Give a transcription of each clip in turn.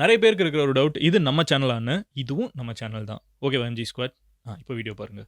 நிறைய பேருக்கு இருக்கிற ஒரு டவுட் இது நம்ம சேனலான்னு இதுவும் நம்ம சேனல் தான். ஓகே வஞ்சி ஸ்குவாட் ஆ இப்போ வீடியோ பாருங்கள்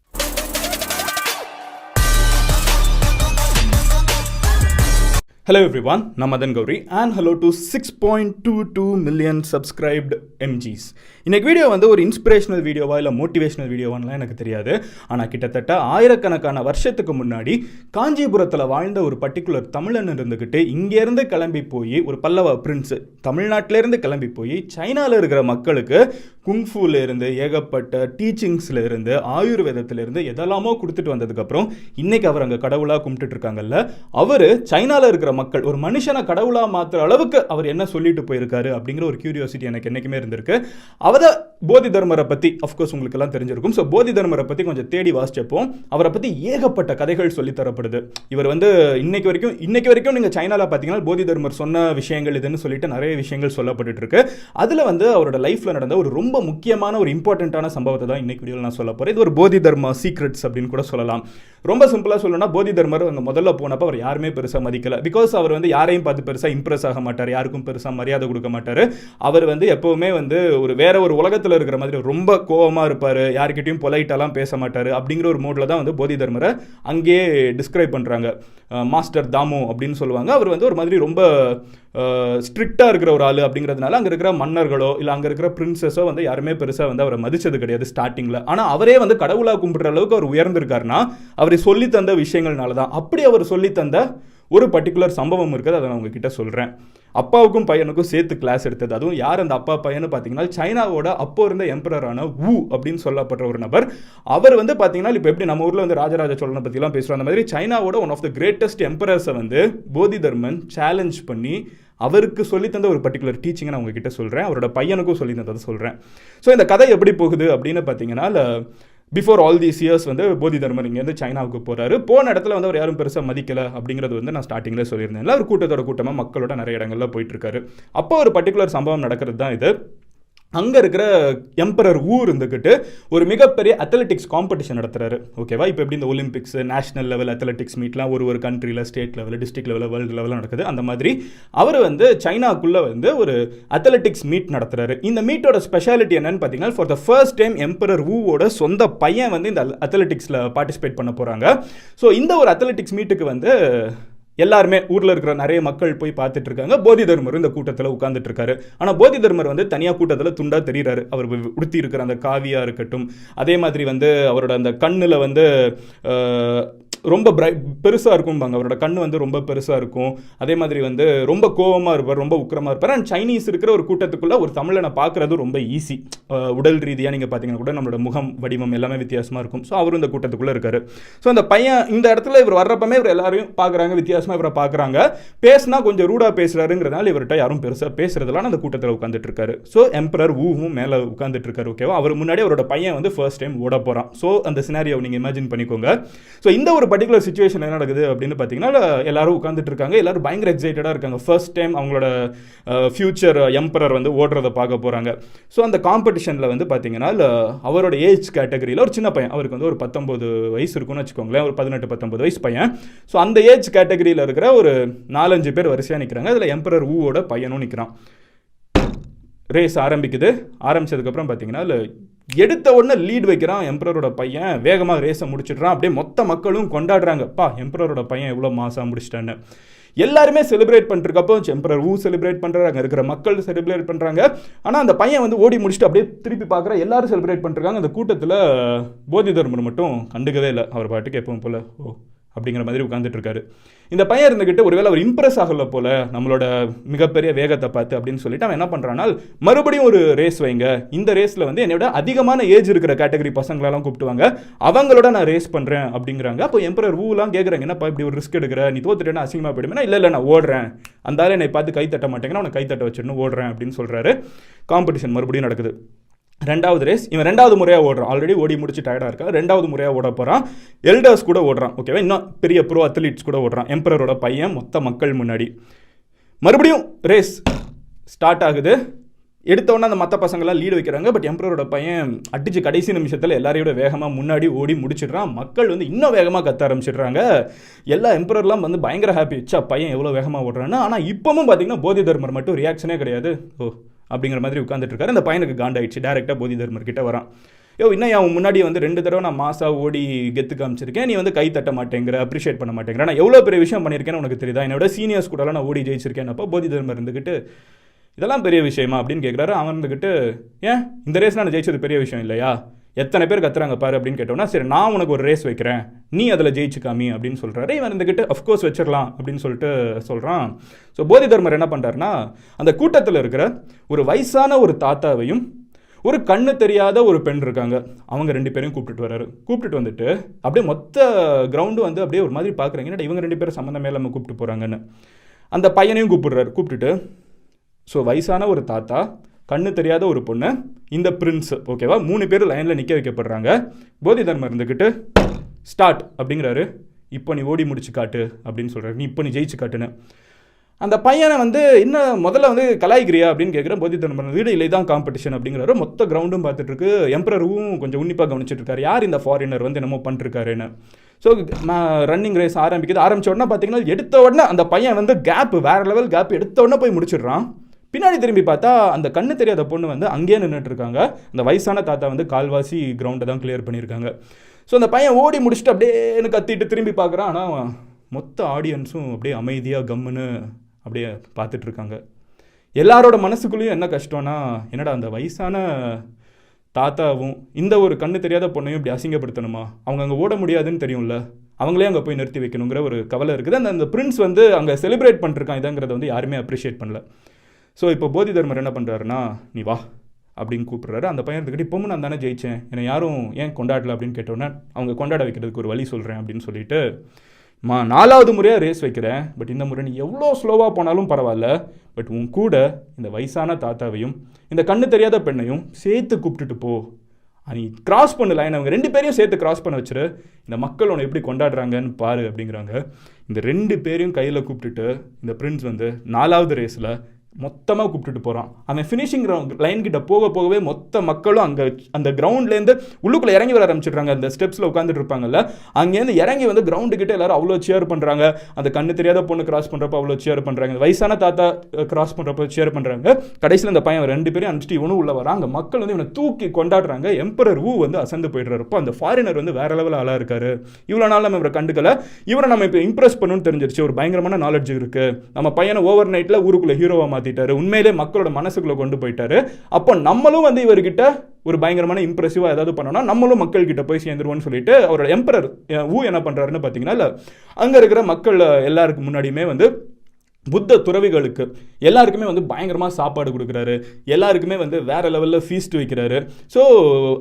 ஹலோ எவ்ரி ஒன் நான் Madan Gowri and hello to six point two two million subscribed எம்ஜிஸ் இன்றைக்கு வீடியோ வந்து ஒரு இன்ஸ்பிரேஷனல் வீடியோவா இல்லை மோட்டிவேஷனல் வீடியோவான்லாம் எனக்கு தெரியாது. ஆனால் கிட்டத்தட்ட ஆயிரக்கணக்கான வருஷத்துக்கு முன்னாடி காஞ்சிபுரத்தில் வாழ்ந்த ஒரு பர்டிகுலர் தமிழன் இருந்துக்கிட்டு இங்கேருந்து கிளம்பி போய் ஒரு பல்லவ பிரின்ஸு தமிழ்நாட்டிலேருந்து கிளம்பி போய் சைனாவில் இருக்கிற மக்களுக்கு குங்ஃபூல இருந்து ஏகப்பட்ட டீச்சிங்ஸ்ல இருந்து ஆயுர்வேதத்துல இருந்து எதெல்லாமோ கொடுத்துட்டு வந்ததுக்கப்புறம் இன்னைக்கு அவர் அங்கே கடவுளாக கும்பிட்டுட்டு இருக்காங்கல்ல அவர் சைனால இருக்கிற மக்கள் ஒரு மனுஷனை கடவுளாக மாத்துற அளவுக்கு அவர் என்ன சொல்லிட்டு போயிருக்காரு அப்படிங்கிற ஒரு கியூரியாசிட்டி எனக்கு என்னைக்குமே இருந்திருக்கு. அவரை போதி தர்மரை பற்றி அஃப்கோர்ஸ் உங்களுக்கு எல்லாம் தெரிஞ்சிருக்கும். ஸோ போதி தர்மரை பற்றி கொஞ்சம் தேடி வாசிச்சப்போம். அவரை பற்றி ஏகப்பட்ட கதைகள் சொல்லி தரப்படுது. இவர் வந்து இன்னைக்கு வரைக்கும் இன்னைக்கு வரைக்கும் நீங்கள் சைனாவில் பார்த்தீங்கன்னா போதி தர்மர் சொன்ன விஷயங்கள் இதுன்னு சொல்லிட்டு நிறைய விஷயங்கள் சொல்லப்பட்டு இருக்கு அதில் வந்து அவரோட லைஃப்பில் நடந்த ஒரு ரொம்ப முக்கியமான ஒரு இம்பார்ட்டண்ட்டான சம்பவத்தை தான் இன்னைக்கு வீடியோவில் நான் சொல்ல போகிறேன் இது ஒரு போதி தர்ம சீக்ரெட்ஸ் அப்படின்னு கூட சொல்லலாம். ரொம்ப சிம்பிளாக சொல்லணும்னா போதி தர்மர் அங்கே முதல்ல போனப்போ அவர் யாருமே பெருசாக மதிக்கல. பிகாஸ் அவர் வந்து யாரையும் பார்த்து பெருசாக இம்ப்ரெஸ் ஆக மாட்டார். யாருக்கும் பெருசாக மரியாதை கொடுக்க மாட்டார். அவர் வந்து எப்போவுமே வந்து ஒரு வேற ஒரு உலகத்தில் இருக்கிற மாதிரி ரொம்ப கோவமாக இருப்பார் யார்கிட்டையும் பொலைட்டெல்லாம் பேச மாட்டார் அப்படிங்கிற ஒரு மோடில் தான் வந்து போதி தர்மரை அங்கேயே டிஸ்கிரைப் பண்ணுறாங்க மாஸ்டர் தாமு அப்படின்னு சொல்லுவாங்க. அவர் வந்து ஒரு மாதிரி ரொம்ப ஸ்ட்ரிக்டாக இருக்கிற ஒரு ஆள் அப்படிங்கிறதுனால அங்கே இருக்கிற மன்னர்களோ இல்லை அங்கே இருக்கிற பிரின்சஸோ வந்து யாருமே பெருசாக வந்து அவரை மதித்தது கிடையாது ஸ்டார்டிங்கில் ஆனால் அவரே வந்து கடவுளாக கும்பிடுற அளவுக்கு அவர் உயர்ந்திருக்காருன்னா அவரை சொல்லி தந்த விஷயங்கள்னால தான் அப்படி அவர் சொல்லி தந்த ஒரு பர்டிகுலர் சம்பவம் இருக்குது அதை நான் உங்ககிட்ட சொல்கிறேன் அப்பாவுக்கும் பையனுக்கும் சேர்த்து கிளாஸ் எடுத்தது. அதுவும் யார் அந்த அப்பா பையனு பார்த்தீங்கன்னா சைனாவோட அப்போ இருந்த எம்பரரான வு அப்படின்னு சொல்லப்படுற ஒரு நபர். அவர் வந்து பார்த்தீங்கன்னா இப்போ எப்படி நம்ம ஊரில் வந்து ராஜராஜ சோழனை பற்றிலாம் பேசுகிறோம் அந்த மாதிரி சைனாவோட ஒன் ஆஃப் த கிரேட்டஸ்ட் எம்பரர்ஸை வந்து போதி தர்மன் சேலஞ்ச் பண்ணி அவருக்கு சொல்லி தந்த ஒரு பர்டிகுலர் டீச்சிங்கை நான் உங்ககிட்ட சொல்கிறேன் அவரோட பையனுக்கும் சொல்லி தந்ததை சொல்கிறேன் ஸோ இந்த கதை எப்படி போகுது அப்படின்னு பார்த்தீங்கன்னா பிஃபோர் ஆல் தீஸ் இயர்ஸ் வந்து போதி தர்மர் இங்கேருந்து சைனாவுக்கு போகிறாரு போன இடத்துல வந்து அவர் யாரும் பெருசாக மதிக்கலை அப்படிங்கிறது வந்து நான் ஸ்டார்டிங்கில் சொல்லியிருந்தேன் ஒரு கூட்டத்தோட கூட்டமாக மக்களோட நிறைய இடங்களில் போயிட்டு இருக்காரு. அப்போ ஒரு பர்டிகுலர் சம்பவம் நடக்கிறது தான் இது. அங்கே இருக்கிற எம்பரர் ஊர் இருந்துக்கிட்டு ஒரு மிகப்பெரிய அத்லெட்டிக்ஸ் காம்படிஷன் நடத்துறாரு. ஓகேவா இப்போ எப்படி இந்த ஒலிம்பிக்ஸ் நேஷனல் லெவல் அத்லெட்டிக்ஸ் மீட்லாம் ஒரு ஒரு கண்ட்ரியில் ஸ்டேட் லெவல் டிஸ்ட்ரிக்ட் லெவலில் வேர்ல்டு லெவலில் நடக்குது. அந்த மாதிரி அவர் வந்து சைனாக்குள்ளே வந்து ஒரு அத்லெட்டிக்ஸ் மீட் நடத்துறாரு. இந்த மீட்டோட ஸ்பெஷாலிட்டி என்னன்னு பார்த்தீங்கன்னா for the first time emperor ஊவோட சொந்த பையன் வந்து இந்த அத்லெட்டிக்ஸில் பார்ட்டிசிபேட் பண்ண போகிறாங்க ஸோ இந்த ஒரு அத்லெட்டிக்ஸ் மீட்டுக்கு வந்து எல்லாருமே ஊரில் இருக்கிற நிறைய மக்கள் போய் பார்த்துட்டு இருக்காங்க போதி தர்மர் இந்த கூட்டத்தில் உட்காந்துட்டு இருக்காரு ஆனால் போதி தர்மர் வந்து தனியாக கூட்டத்தில் துண்டா தெரிகிறாரு அவர் உடுத்தி இருக்கிற அந்த காவியாக இருக்கட்டும் அதே மாதிரி வந்து அவரோட அந்த கண்ணில் வந்து ரொம்ப பிரை பெருசாக இருக்கும்பாங்க. அவரோட கண் வந்து ரொம்ப பெருசாக இருக்கும். அதே மாதிரி வந்து ரொம்ப கோவமாக இருப்பார் ரொம்ப உக்கிரமாக இருப்பார். அண்ட் சைனீஸ் இருக்கிற ஒரு கூட்டத்துக்குள்ளே ஒரு தமிழனை பார்க்குறது ரொம்ப ஈஸி உடல் ரீதியாக நீங்கள் பார்த்தீங்கன்னா கூட நம்மளோட முகம் வடிவம் எல்லாமே வித்தியாசமாக இருக்கும். ஸோ அவரும் இந்த கூட்டத்துக்குள்ளே இருக்காரு. ஸோ அந்த பையன் இந்த இடத்துல இவர் வர்றப்பமே இவர் எல்லாரையும் பார்க்குறாங்க வித்தியாசமாக இவரை பார்க்குறாங்க. பேசினா கொஞ்சம் ரூடாக பேசுகிறாருங்கிறதுனால இவர்கிட்ட யாரும் பெருசாக பேசுறதுலாம் அந்த கூட்டத்தில் உட்காந்துட்டு இருக்காரு. ஸோ எம்பரர் ஊவும் மேலே உட்காந்துட்டு இருக்காரு ஓகேவா அவர் முன்னாடி அவரோட பையன் வந்து ஃபர்ஸ்ட் டைம் ஓட போகிறான் ஸோ அந்த சினாரியை நீங்கள் இமேஜின் பண்ணிக்கோங்க. ஸோ இந்த ஒரு பர்டிகுலர் சுச்சுவேஷன் என்ன நடக்குது அப்படின்னு பார்த்தீங்கன்னா எல்லாரும் உட்காந்துட்டு இருக்காங்க எல்லாரும் பயங்கர எக்ஸைட்டடாக இருக்காங்க. ஃபர்ஸ்ட் டைம் அவங்களோட ஃபியூச்சர் எம்பரர் வந்து ஓடுறத பார்க்க போகிறாங்க ஸோ அந்த காம்படிஷனில் வந்து பார்த்தீங்கன்னா அவரோட ஏஜ் கேட்டகரியில் ஒரு சின்ன பையன் அவருக்கு வந்து ஒரு பத்தொம்போது வயசு இருக்கும்னு வச்சுக்கோங்களேன் ஒரு பதினெட்டு பத்தொம்பது வயசு பையன். ஸோ அந்த ஏஜ் கேட்டகரியில் இருக்கிற ஒரு நாலஞ்சு பேர் வரிசையாக நிற்கிறாங்க அதில் எம்பரர் ஊவோட பையனும் நிற்கிறான் ரேஸ் ஆரம்பிக்குது. ஆரம்பிச்சதுக்கப்புறம் பார்த்தீங்கன்னா எடுத்த உடனே லீட் வைக்கிறான் எம்பரரோட பையன். வேகமாக ரேஸை முடிச்சிடுறான். அப்படியே மொத்த மக்களும் கொண்டாடுறாங்க. பா எம்பரரோட பையன் எவ்வளோ மாசாக முடிச்சிட்டான்னு. எல்லாருமே செலிப்ரேட் பண்ணுறக்கப்போ எம்பரர் ஊ செலிப்ரேட் பண்ணுறாங்க அங்கே இருக்கிற மக்கள் செலிப்ரேட் பண்ணுறாங்க ஆனால் அந்த பையன் வந்து ஓடி முடிச்சுட்டு அப்படியே திருப்பி பார்க்குற எல்லாரும் செலிப்ரேட் பண்ணுறாங்க அந்த கூட்டத்தில் போதி தர்மர் மட்டும் கண்டுக்கவே இல்லை. அவர் பாட்டுக்கு எப்பவும் போல் ஓ அப்படிங்கிற மாதிரி உட்காந்துட்டு இருக்காரு. இந்த பையன் இருந்துக்கிட்டு ஒருவேளை அவர் இம்ப்ரெஸ் ஆகல போல நம்மளோட மிகப்பெரிய வேகத்தை பார்த்து அப்படின்னு சொல்லிட்டு அவன் என்ன பண்ணுறான்னா மறுபடியும் ஒரு ரேஸ் வைங்க. இந்த ரேஸில் வந்து என்னை விட அதிகமான ஏஜ் இருக்கிற கேட்டகரி பசங்களெல்லாம் கூப்பிட்டுவாங்க. அவங்களோட நான் ரேஸ் பண்ணுறேன் அப்படிங்கிறாங்க. அப்போ எம்பரர் ஊலாம் கேட்குறாங்க என்னப்பா இப்படி ஒரு ரிஸ்க் எடுக்கிற? நீ தோத்துட்டேன்னா அசிங்கமாக போயிடுமே. இல்லை இல்லை நான் ஓடுறேன். அந்த என்னை பார்த்து கை தட்ட மாட்டேங்கன்னா உனக்கு கை தட்ட வச்சிடணும் ஓடுறேன் அப்படின்னு சொல்கிறாரு காம்படிஷன் மறுபடியும் நடக்குது. ரெண்டாவது ரேஸ் இவன் ரெண்டாவது முறையாக ஓடுறான். ஆல்ரெடி ஓடி முடிச்சு டயர்டாக இருக்கான். ரெண்டாவது முறையாக ஓட போகிறான் எல்டர்ஸ் கூட ஓடுறான். ஓகேவா இன்னும் பெரிய ப்ரோ அத்லீட்ஸ் கூட ஓடுறான். எம்பரரோட பையன் மொத்த மக்கள் முன்னாடி. மறுபடியும் ரேஸ் ஸ்டார்ட் ஆகுது. எடுத்தோடனே அந்த மற்ற பசங்களாம் லீடு வைக்கிறாங்க. பட் எம்பரரோட பையன் அடிச்சு கடைசி நிமிஷத்தில் எல்லாரையோட வேகமாக முன்னாடி ஓடி முடிச்சிடுறான். மக்கள் வந்து இன்னும் வேகமாக கத்த ஆரம்பிச்சிடுறாங்க. எல்லா எம்பரர்லாம் வந்து பயங்கர ஹாப்பி வச்சா பையன் எவ்வளோ வேகமாக ஓடுறான்னு. ஆனால் இப்பவும் பார்த்தீங்கன்னா போதி தர்மர் மட்டும் ரியாக்ஷனே கிடையாது. ஓ அப்படிங்கிற மாதிரி உட்காந்துட்டு இருக்காரு அந்த பையனுக்கு காண்டாயிடுச்சு. டேரெக்டாக போதி தர்மர் கிட்ட வரான். யோ இன்னும் அவன் முன்னாடி வந்து ரெண்டு தடவை நான் மாசா ஓடி கெத்து காமிச்சிருக்கேன். நீ வந்து கை தட்ட மாட்டேங்கிற அப்ரிஷியேட் பண்ண மாட்டேங்கிற. நான் எவ்வளோ பெரிய விஷயம் பண்ணியிருக்கேன்னு உனக்கு தெரியுதா? என்னோட சீனியர்ஸ் கூடலாம் நான் ஓடி ஜெயிச்சிருக்கேன் அப்போ போதி தர்மர் இருந்துக்கிட்டு இதெல்லாம் பெரிய விஷயமா? அப்படின்னு கேட்குறாரு அவன் இருந்துக்கிட்டு ஏன்? இந்த ரேஸ் நான் ஜெயிச்சது பெரிய விஷயம் இல்லையா? எத்தனை பேர் கத்துறாங்க பாரு அப்படின்னு கேட்டோம்னா சரி நான் உனக்கு ஒரு ரேஸ் வைக்கிறேன். நீ அதில் ஜெயிச்சு காமி அப்படின்னு சொல்கிறாரு இவன் இருந்துக்கிட்டு அஃப்கோர்ஸ் வச்சிடலாம் அப்படின்னு சொல்லிட்டு சொல்கிறான் ஸோ போதி தர்மர் என்ன பண்ணுறாருனா அந்த கூட்டத்தில் இருக்கிற ஒரு வயசான ஒரு தாத்தாவையும் ஒரு கண்ணு தெரியாத ஒரு பெண் இருக்காங்க. அவங்க ரெண்டு பேரையும் கூப்பிட்டுட்டு வராரு. கூப்பிட்டுட்டு வந்துட்டு அப்படியே மொத்த கிரவுண்டு வந்து அப்படியே ஒரு மாதிரி பார்க்குறாங்க இவங்க ரெண்டு பேரும் சம்மந்தமே இல்லாமல் கூப்பிட்டு போகிறாங்கன்னு அந்த பையனையும் கூப்பிடுறாரு. கூப்பிட்டுட்டு ஸோ வயசான ஒரு தாத்தா கண்ணு தெரியாத ஒரு பொண்ணு இந்த பிரின்ஸ் ஓகேவா மூணு பேர் லைனில் நிற்க வைக்கப்படுறாங்க. போதி தர்மம் இருந்துக்கிட்டு ஸ்டார்ட் அப்படிங்கிறாரு. இப்போ நீ ஓடி முடிச்சு காட்டு அப்படின்னு சொல்கிறாரு நீ இப்போ நீ ஜெயிச்சு காட்டுன்னு. அந்த பையனை வந்து இன்னும் முதல்ல வந்து கலாய்கிறியா அப்படின்னு கேட்குற போதி தர்மர் வீடு இல்லை தான் காம்படிஷன் அப்படிங்கிறாரு. மொத்த கிரவுண்டும் பார்த்துட்டு இருக்கு. எம்பரரும் கொஞ்சம் உன்னிப்பாக கவனிச்சிட்டு இருக்காரு. யார் இந்த ஃபாரினர் வந்து என்னமோ பண்ணிருக்காருன்னு ஸோ ரன்னிங் ரேஸ் ஆரம்பிக்குது. ஆரம்பித்த உடனே பார்த்தீங்கன்னா எடுத்த உடனே அந்த பையன் வந்து கேப் வேற லெவல் கேப் எடுத்த உடனே போய் முடிச்சிடுறான். பின்னாடி திரும்பி பார்த்தா அந்த கண்ணு தெரியாத பொண்ணு வந்து அங்கேயே நின்றுட்டு இருக்காங்க அந்த வயசான தாத்தா வந்து கால்வாசி கிரவுண்டை தான் கிளியர் பண்ணியிருக்காங்க. ஸோ அந்த பையன் ஓடி முடிச்சுட்டு அப்படியே கத்திட்டு திரும்பி பார்க்குறான். ஆனால் மொத்த ஆடியன்ஸும் அப்படியே அமைதியாக கம்முன்னு அப்படியே பார்த்துட்டு இருக்காங்க எல்லாரோட மனசுக்குள்ளேயும் என்ன கஷ்டம்னா என்னடா அந்த வயசான தாத்தாவும் இந்த ஒரு கண்ணு தெரியாத பொண்ணையும் இப்படி அசிங்கப்படுத்தணுமா? அவங்க அங்கே ஓட முடியாதுன்னு தெரியும்ல. அவங்களே அங்கே போய் நிறுத்தி வைக்கணுங்கிற ஒரு கவலை இருக்குது. அந்த அந்த பிரின்ஸ் வந்து அங்கே செலிப்ரேட் பண்ணிருக்கான். இதாங்கிறத வந்து யாருமே அப்ரிஷியேட் பண்ணல. ஸோ இப்போ போதி தர்மர் என்ன பண்ணுறாருன்னா நீ வா அப்படின்னு கூப்பிட்றாரு. அந்த பையன் இருந்துக்கிட்டு இப்போவும் நான் தானே ஜெயித்தேன் என்னை யாரும் ஏன் கொண்டாடல? அப்படின்னு கேட்டோன்னே அவங்க கொண்டாட வைக்கிறதுக்கு ஒரு வழி சொல்கிறேன் அப்படின்னு சொல்லிட்டு மா நாலாவது முறையாக ரேஸ் வைக்கிறேன். பட் இந்த முறை நீ எவ்வளோ ஸ்லோவாக போனாலும் பரவாயில்ல. பட் உன் கூட இந்த வயசான தாத்தாவையும் இந்த கண்ணு தெரியாத பெண்ணையும் சேர்த்து கூப்பிட்டுட்டு போ. நீ கிராஸ் பண்ணு லைன் அவங்க ரெண்டு பேரையும் சேர்த்து கிராஸ் பண்ண வச்சிரு. இந்த மக்கள் உன்னை எப்படி கொண்டாடுறாங்கன்னு பாரு அப்படிங்கிறாங்க. இந்த ரெண்டு பேரையும் கையில் கூப்பிட்டுட்டு இந்த பிரின்ஸ் வந்து நாலாவது ரேஸில் மொத்தமாக கூப்பிட்டுட்டு போகிறான் அவன் ஃபினிஷிங் லைன் கிட்ட போக போகவே மொத்த மக்களும் அங்கே அந்த கிரவுண்ட்லேருந்து உள்ளுக்குள்ளே இறங்கி வர ஆரம்பிச்சிடுறாங்க. அந்த ஸ்டெப்ஸில் உட்காந்துட்டு இருப்பாங்கல்ல அங்கேருந்து இறங்கி வந்து கிரவுண்டு கிட்ட எல்லாரும் அவ்வளோ சேர் பண்ணுறாங்க அந்த கண்ணு தெரியாத பொண்ணு கிராஸ் பண்ணுறப்ப அவ்வளோ சேர் பண்ணுறாங்க வயசான தாத்தா கிராஸ் பண்ணுறப்ப சேர் பண்ணுறாங்க கடைசியில் அந்த பையன் ரெண்டு பேரும் அனுப்பிச்சிட்டு இவனும் உள்ள வரான். அங்கே மக்கள் வந்து இவனை தூக்கி கொண்டாடுறாங்க. எம்பரர் ஊ வந்து அசந்து போயிடுறாரு. அப்போ அந்த ஃபாரினர் வந்து வேற லெவல் ஆளாக இருக்காரு. இவ்வளோ நாள் நம்ம இவரை கண்டுக்கல. இவரை நம்ம இப்போ இம்ப்ரெஸ் பண்ணணும்னு தெரிஞ்சிருச்சு. ஒரு பயங்கரமான நாலேஜ் இருக்குது நம்ம பையனை ஓவர் நைட்டில் ஊருக்குள்ளே ஹீரோவாக மாற்றிட்டாரு உண்மையிலே மக்களோட மனசுக்குள்ள கொண்டு போயிட்டாரு. அப்போ நம்மளும் வந்து இவர்கிட்ட ஒரு பயங்கரமான இம்ப்ரெசிவாக ஏதாவது பண்ணோம்னா நம்மளும் மக்கள் கிட்ட போய் சேர்ந்துருவோம்னு சொல்லிட்டு அவரோட எம்பரர் ஊ என்ன பண்ணுறாருன்னு பார்த்தீங்கன்னா இல்லை அங்கே இருக்கிற மக்கள் எல்லாருக்கு முன்னாடியுமே வந்து புத்த துறவிகளுக்கு எல்லாருக்குமே வந்து பயங்கரமாக சாப்பாடு கொடுக்குறாரு. எல்லாருக்குமே வந்து வேறு லெவலில் ஃபீஸ்ட் வைக்கிறாரு. ஸோ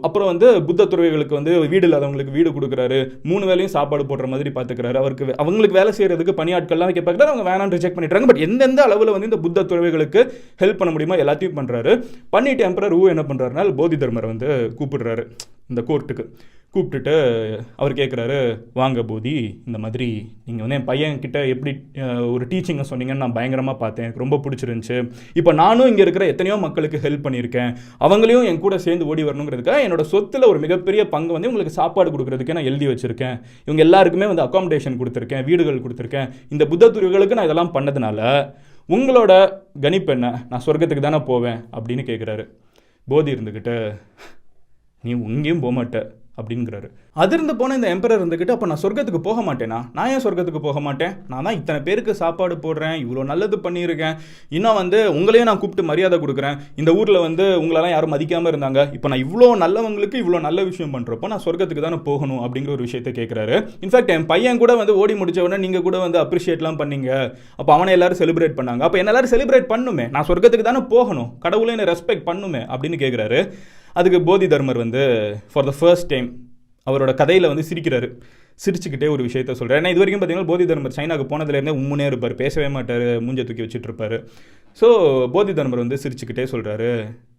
அப்புறம் வந்து புத்த துறவிகளுக்கு வந்து வீடு இல்லாதவங்களுக்கு வீடு கொடுக்குறாரு. மூணு வேலையும் சாப்பாடு போடுற மாதிரி பார்த்துக்கிறாரு அவருக்கு வே- அவங்களுக்கு வேலை செய்கிறதுக்கு பணியாட்கள்லாம் வைக்க பார்க்குறாரு அவங்க வேணாம்னு ரிஜெக்ட் பண்ணிடுறாங்க பட் எந்தெந்த அளவில் வந்து இந்த புத்த துறவிகளுக்கு ஹெல்ப் பண்ண முடியுமோ எல்லாத்தையும் பண்ணுறாரு பண்ணிட்டு எம்பரர் ஊ என்ன பண்ணுறாருனால் போதி தர்மரை வந்து கூப்பிடுறாரு. இந்த கோர்ட்டுக்கு கூப்பிட்டுட்டு அவர் கேட்குறாரு வாங்க போதி இந்த மாதிரி நீங்கள் வந்து என் பையன்கிட்ட எப்படி ஒரு டீச்சிங்கை சொன்னீங்கன்னு நான் பயங்கரமாக பார்த்தேன். எனக்கு ரொம்ப பிடிச்சிருந்துச்சு. இப்போ நானும் இங்கே இருக்கிற எத்தனையோ மக்களுக்கு ஹெல்ப் பண்ணியிருக்கேன். அவங்களையும் என் கூட சேர்ந்து ஓடி வரணுங்கிறதுக்காக என்னோட சொத்தில் ஒரு மிகப்பெரிய பங்கு வந்து உங்களுக்கு சாப்பாடு கொடுக்குறதுக்கு நான் எழுதி வச்சுருக்கேன். இவங்க எல்லாருக்குமே வந்து அக்காமடேஷன் கொடுத்துருக்கேன் வீடுகள் கொடுத்துருக்கேன். இந்த புத்த துறவிகளுக்கு நான் இதெல்லாம் பண்ணதுனால உங்களோட கணிப்பு என்ன? நான் சொர்க்கத்துக்கு தானே போவேன்? அப்படின்னு கேட்குறாரு போதி இருந்துக்கிட்டு நீ எங்கேயும் போக அப்படிங்கிறாரு. அதிர்ந்து போன இந்த எம்பரர் இருந்துக்கிட்டு அப்போ நான் சொர்க்கத்துக்கு போக மாட்டேனா? நான் ஏன் சொர்க்கத்துக்கு போக மாட்டேன்? நான் தான் இத்தனை பேருக்கு சாப்பாடு போடுறேன் இவ்வளோ நல்லது பண்ணியிருக்கேன். இன்னும் வந்து உங்களையும் நான் கூப்பிட்டு மரியாதை கொடுக்குறேன். இந்த ஊரில் வந்து உங்களெல்லாம் யாரும் மதிக்காமல் இருந்தாங்க. இப்போ நான் இவ்வளோ நல்லவங்களுக்கு இவ்வளோ நல்ல விஷயம் பண்ணுறப்போ நான் சொர்க்கத்துக்கு தானே போகணும்? அப்படிங்கிற ஒரு விஷயத்தை கேட்குறாரு இன்ஃபேக்ட் என் பையன் கூட வந்து ஓடி முடிச்ச உடனே நீங்கள் கூட வந்து அப்ரிஷியேட்லாம் பண்ணீங்க. அப்போ அவனை எல்லாரும் செலிப்ரேட் பண்ணாங்க. அப்போ என்ன எல்லாரும் செலிப்ரேட் பண்ணுமே. நான் சொர்க்கத்துக்கு தானே போகணும். கடவுளை என்ன ரெஸ்பெக்ட் பண்ணுமே. அப்படின்னு கேட்குறாரு அதுக்கு போதி தர்மர் வந்து ஃபார் த ஃபர்ஸ்ட் டைம் அவரோட கதையில் வந்து சிரிக்கிறாரு. சிரிச்சுக்கிட்டே ஒரு விஷயத்த சொல்கிறார் ஏன்னா இது வரைக்கும் பார்த்தீங்கன்னா போதி தர்மர் சைனாக்கு போனதுலேருந்தே உம்முனே இருப்பார். பேசவே மாட்டார். மூஞ்ச தூக்கி வச்சுட்டு இருப்பார். ஸோ போதி தர்மர் வந்து சிரிச்சுக்கிட்டே சொல்கிறாரு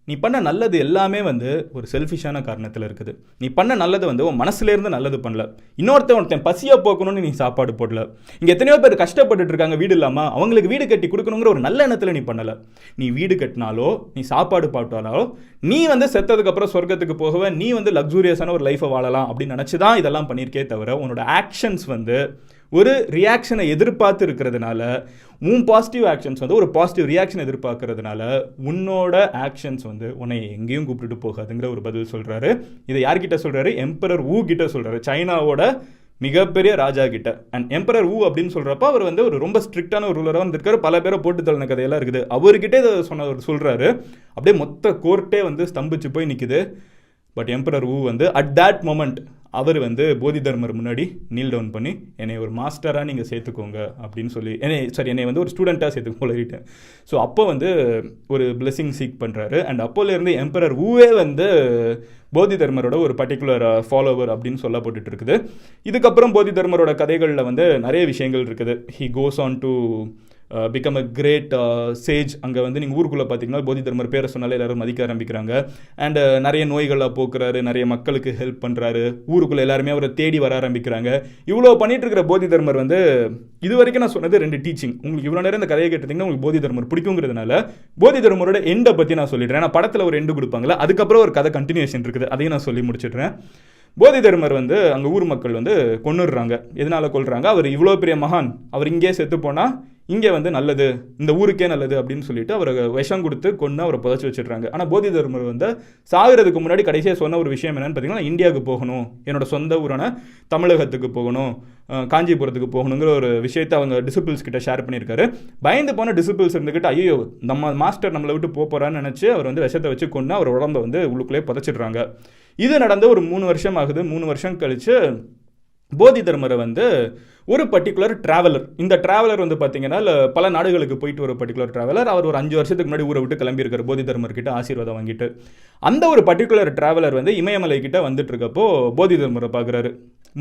நீ பண்ண நல்லது எல்லாமே வந்து ஒரு செல்ஃபிஷான காரணத்தில் இருக்குது. நீ பண்ண நல்லது வந்து உன் மனசுலேருந்து நல்லது பண்ணல. இன்னொருத்தன் ஒருத்தன் பசியாக போக்கணும்னு நீ சாப்பாடு போடல. இங்கே எத்தனையோ பேர் கஷ்டப்பட்டுட்டு இருக்காங்க வீடு இல்லாமல் அவங்களுக்கு வீடு கட்டி கொடுக்கணுங்கிற ஒரு நல்ல எண்ணத்தில் நீ பண்ணலை. நீ வீடு கட்டினாலோ நீ சாப்பாடு பாட்டாலோ நீ வந்து செத்ததுக்கப்புறம் சொர்க்கத்துக்கு போகவே நீ வந்து லக்ஸூரியஸான ஒரு லைஃப்பை வாழலாம் அப்படின்னு நினச்சி தான் இதெல்லாம் பண்ணியிருக்கே தவிர உன்னோட ஆக்ஷன்ஸ் வந்து ஒரு ரியாக்ஷனை எதிர்பார்த்து இருக்கிறதுனால உன் பாசிட்டிவ் ஆக்ஷன்ஸ் வந்து ஒரு பாசிட்டிவ் ரியாக்ஷன் எதிர்பார்க்கறதுனால உன்னோட ஆக்ஷன்ஸ் வந்து உன்னை எங்கேயும் கூப்பிட்டுட்டு போகாதுங்கிற ஒரு பதில் சொல்கிறாரு இதை யார்கிட்ட சொல்கிறாரு எம்பரர் ஊ கிட்ட சொல்கிறாரு சைனாவோட மிகப்பெரிய ராஜா கிட்ட. அண்ட் எம்பரர் ஊ அப்படின்னு சொல்கிறப்ப அவர் வந்து ஒரு ரொம்ப ஸ்ட்ரிக்டான ஒரு ரூலராக வந்திருக்காரு. பல பேரை போட்டு தள்ளின கதையெல்லாம் இருக்குது. அவர்கிட்ட இதை சொன்ன சொல்கிறாரு அப்படியே மொத்த கோர்ட்டே வந்து ஸ்தம்பிச்சு போய் நிற்குது பட் எம்பரர் ஊ வந்து அட் தேட் மொமெண்ட் அவர் வந்து போதி தர்மர் முன்னாடி நீல் டவுன் பண்ணி என்னை ஒரு மாஸ்டராக நீங்கள் சேர்த்துக்கோங்க அப்படின்னு சொல்லி என்னை சாரி என்னை வந்து ஒரு ஸ்டூடெண்ட்டாக சேர்த்துக்கோ சொல்லிட்டேன் ஸோ அப்போ வந்து ஒரு blessing சீக் பண்ணுறாரு அண்ட் அப்போலேருந்து எம்பரர் ஊவே வந்து போதி தர்மரோட ஒரு பர்டிகுலர் ஃபாலோவர் uh, அப்படின்னு சொல்லப்பட்டுட்டு இருக்குது. இதுக்கப்புறம் போதி தர்மரோட கதைகளில் வந்து நிறைய விஷயங்கள் இருக்குது. He goes on to become a great sage அங்கே வந்து நீங்கள் ஊருக்குள்ளே பார்த்தீங்கன்னா போதி தர்மர் பேரை சொன்னாலே எல்லாரும் மதிக்க ஆரம்பிக்கிறாங்க. அண்டு uh, நிறைய நோய்களை போக்குறாரு நிறைய மக்களுக்கு ஹெல்ப் பண்ணுறாரு ஊருக்குள்ளே எல்லாருமே அவரை தேடி வர ஆரம்பிக்கிறாங்க. இவ்வளோ பண்ணிகிட்ருக்கிற இருக்கிற போதி தர்மர் வந்து இது வரைக்கும் நான் சொன்னது ரெண்டு டீச்சிங் உங்களுக்கு இவ்வளோ நேரம் இந்த கதையை கேட்டிருந்தீங்கன்னா உங்களுக்கு போதி தர்மர் பிடிக்குங்கிறதுனால போதி தர்மரோட எண்டை பற்றி நான் சொல்லிடுறேன். ஏன்னா படத்தில் ஒரு எண்டு கொடுப்பாங்களா அதுக்கப்புறம் ஒரு கதை கண்டினியூஷன் இருக்குது. அதையும் நான் சொல்லி முடிச்சிடுறேன். போதி தர்மர் வந்து அங்கே ஊர் மக்கள் வந்து கொன்னுடுறாங்க. எதனால கொள்கிறாங்க அவர் இவ்வளோ பெரிய மகான். அவர் இங்கே செத்து போனால் இங்கே வந்து நல்லது இந்த ஊருக்கே நல்லது அப்படின்னு சொல்லிட்டு அவரை விஷம் கொடுத்து கொண்டு அவரை புதைச்சி வச்சிடுறாங்க. ஆனால் போதி தர்மர் வந்து சாகிறதுக்கு முன்னாடி கடைசியாக சொன்ன ஒரு விஷயம் என்னன்னு பார்த்தீங்கன்னா இந்தியாவுக்கு போகணும் என்னோட சொந்த ஊரான தமிழகத்துக்கு போகணும் காஞ்சிபுரத்துக்கு போகணுங்கிற ஒரு விஷயத்தை அவங்க டிசிபிள்ஸ் கிட்ட ஷேர் பண்ணியிருக்காரு. பயந்து போன டிசிபிள்ஸ் இருந்துக்கிட்டு ஐயோ நம்ம மாஸ்டர் நம்மளை விட்டு போகிறான்னு நினச்சி அவர் வந்து விஷத்தை வச்சு கொண்டு அவர் உடம்ப வந்து உள்ளுக்குள்ளே புதைச்சிடுறாங்க. இது நடந்து ஒரு மூணு வருஷம் ஆகுது. மூணு வருஷம் கழித்து போதி தர்மரை வந்து ஒரு பர்டிகுலர் டிராவலர் இந்த டிராவலர் வந்து பார்த்தீங்கன்னா பல நாடுகளுக்கு போயிட்டு ஒரு பர்டிகுலர் டிராவலர் அவர் ஒரு அஞ்சு வருஷத்துக்கு முன்னாடி ஊரை விட்டு கிளம்பியிருக்கார் போதி தர்மர்கிட்ட ஆசீர்வாதம் வாங்கிட்டு. அந்த ஒரு பர்டிகுலர் டிராவலர் வந்து இமயமலை கிட்ட வந்துட்டு இருக்கப்போ போதி தர்மரை பார்க்குறாரு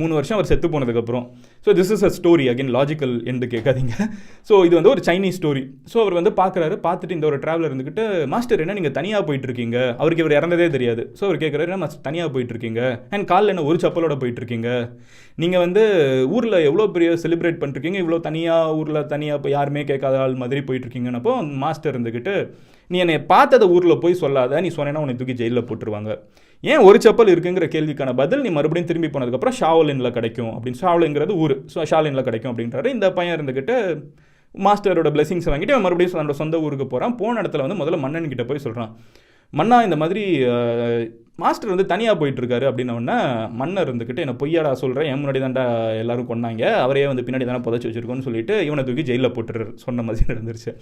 மூணு வருஷம் அவர் செத்து போனதுக்கப்புறம். So this is a story again logical என்று கேட்காதீங்க. ஸோ இது வந்து ஒரு சைனீஸ் ஸ்டோரி ஸோ அவர் வந்து பார்க்குறாரு பார்த்துட்டு இந்த ஒரு டிராவலர் இருந்துக்கிட்டு மாஸ்டர் என்ன நீங்கள் தனியாக போயிட்டுருக்கீங்க? அவருக்கு இவர் இறந்ததே தெரியாது. ஸோ அவர் கேட்குறாரு என்ன மாஸ்டர் தனியாக போயிட்டுருக்கீங்க? அண்ட் காலில் என்ன ஒரு சப்பலோட போயிட்டுருக்கீங்க? நீங்கள் வந்து ஊரில் எவ்வளோ பெரிய செலிப்ரேட் பண்ணிருக்கீங்க இவ்வளோ தனியாக ஊரில் தனியாக இப்போ யாருமே கேட்காத ஆள் மாதிரி போயிட்டு இருக்கீங்கன்னப்போ மாஸ்டர் இருந்துக்கிட்டு நீ என்னை பார்த்ததை ஊரில் போய் சொல்லாத. நீ சொன்னேன்னா உன்னை தூக்கி ஜெயிலில் போட்டுருவாங்க. ஏன் ஒரு செப்பல் இருக்குங்கிற கேள்விக்கான பதில் நீ மறுபடியும் திரும்பி போனதுக்கப்புறம் ஷாவலினில் கிடைக்கும். அப்படின்னு ஷாவலிங்கிறது ஊர். ஸோ ஷாலினில் கிடைக்கும். அப்படின்றாரு. இந்த பையன் இருந்துக்கிட்டு மாஸ்டரோட பிளெஸிங்ஸ் வாங்கிட்டு அவன் மறுபடியும் தன்னோட சொந்த ஊருக்கு போகிறான் போன இடத்துல வந்து முதல்ல மன்னன் கிட்ட போய் சொல்கிறான் மன்னா இந்த மாதிரி மாஸ்டர் வந்து தனியாக போயிட்டுருக்காரு அப்படின்னோடனே மன்னர் இருந்துக்கிட்டு என்ன பொய்யாடா சொல்கிறேன் என் முன்னாடி தான்டா எல்லாரும் கொண்டாங்க அவரே வந்து பின்னாடி தானே புதைச்சி வச்சிருக்கோன்னு சொல்லிட்டு இவனை தூக்கி ஜெயிலில் போட்டுரு சொன்ன மாதிரி நடந்துருச்சு.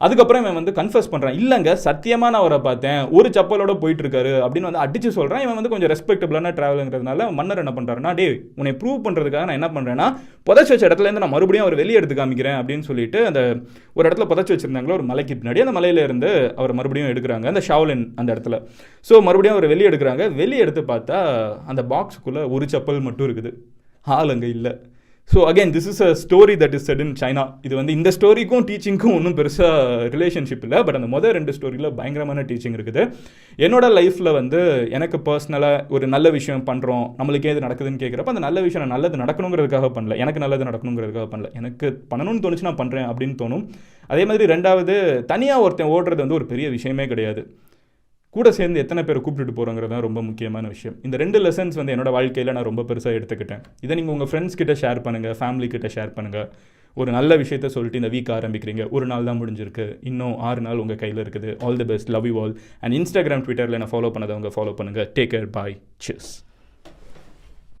அதுக்கப்புறம் இவன் வந்து கன்ஃபர்ஸ் பண்ணுறான் இல்லைங்க சத்தியமாக நான் அவரை பார்த்தேன். ஒரு சப்பலோட போயிட்டு இருக்காரு அப்படின்னு வந்து அடிச்சு சொல்கிறான் இவன் வந்து கொஞ்சம் ரெஸ்பெக்டபிளான ட்ராவலுங்கிறதுனால மன்னர் என்ன பண்ணுறாருன்னா டே உன்னை ப்ரூவ் பண்ணுறதுக்காக நான் என்ன பண்ணுறேன்னா புதைச்சி வச்ச இடத்துலேருந்து நான் மறுபடியும் அவர் வெளியே எடுத்து காமிக்கிறேன் அப்படின்னு சொல்லிட்டு அந்த ஒரு இடத்துல புதைச்சி வச்சிருந்தாங்களோ ஒரு மலைக்கு பின்னாடி அந்த மலையிலேருந்து அவர் மறுபடியும் எடுக்கிறாங்க அந்த ஷாவ்லின் அந்த இடத்துல. ஸோ மறுபடியும் அவர் வெளியே எடுக்கிறாங்க வெளியே எடுத்து பார்த்தா அந்த பாக்ஸுக்குள்ளே ஒரு செப்பல் மட்டும் இருக்குது. ஆள் அங்கே இல்லை. So again this is a story that is set in China இது வந்து இந்த ஸ்டோரிக்கும் டீச்சிங்க்கும் ஒன்றும் பெருசாக ரிலேஷன்ஷிப் இல்லை. பட் அந்த முதல் ரெண்டு ஸ்டோரியில் பயங்கரமான டீச்சிங் இருக்குது. என்னோட லைஃப்பில் வந்து எனக்கு பர்சனலாக ஒரு நல்ல விஷயம் பண்ணுறோம் நம்மளுக்கே இது நடக்குதுன்னு கேட்குறப்ப அந்த நல்ல விஷயம் நான் நல்லது நடக்கணுங்கிறதுக்காக பண்ணல. எனக்கு நல்லது நடக்கணுங்கிறதுக்காக பண்ணல. எனக்கு பண்ணணும்னு தோணுச்சு நான் பண்ணுறேன் அப்படின்னு தோணும். அதே மாதிரி ரெண்டாவது தனியாக ஒருத்தன் ஓடுறது வந்து ஒரு பெரிய விஷயமே கிடையாது. கூட சேர்ந்து எத்தனை பேர் கூப்பிட்டுட்டு போகிறோங்கிறது தான் ரொம்ப முக்கியமான விஷயம். இந்த ரெண்டு லெசன்ஸ் வந்து என்னோட வாழ்க்கையில் நான் ரொம்ப பெருசாக எடுத்துக்கிட்டேன். இதை நீங்கள் உங்கள் ஃப்ரெண்ட்ஸ் கிட்ட ஷேர் பண்ணுங்கள் ஃபேமிலி கிட்ட ஷேர் பண்ணுங்கள் ஒரு நல்ல விஷயத்த சொல்லிட்டு இந்த வீக் ஆரம்பிக்கிறீங்க. ஒரு நாள் தான் முடிஞ்சிருக்கு. இன்னும் ஆறு நாள் உங்கள் கையில் இருக்குது. All the best love you all and Instagram ட்விட்டரில் நான் ஃபாலோ பண்ணதை அவங்க ஃபாலோ பண்ணுங்கள் டேக் கேர் பாய் சிஸ்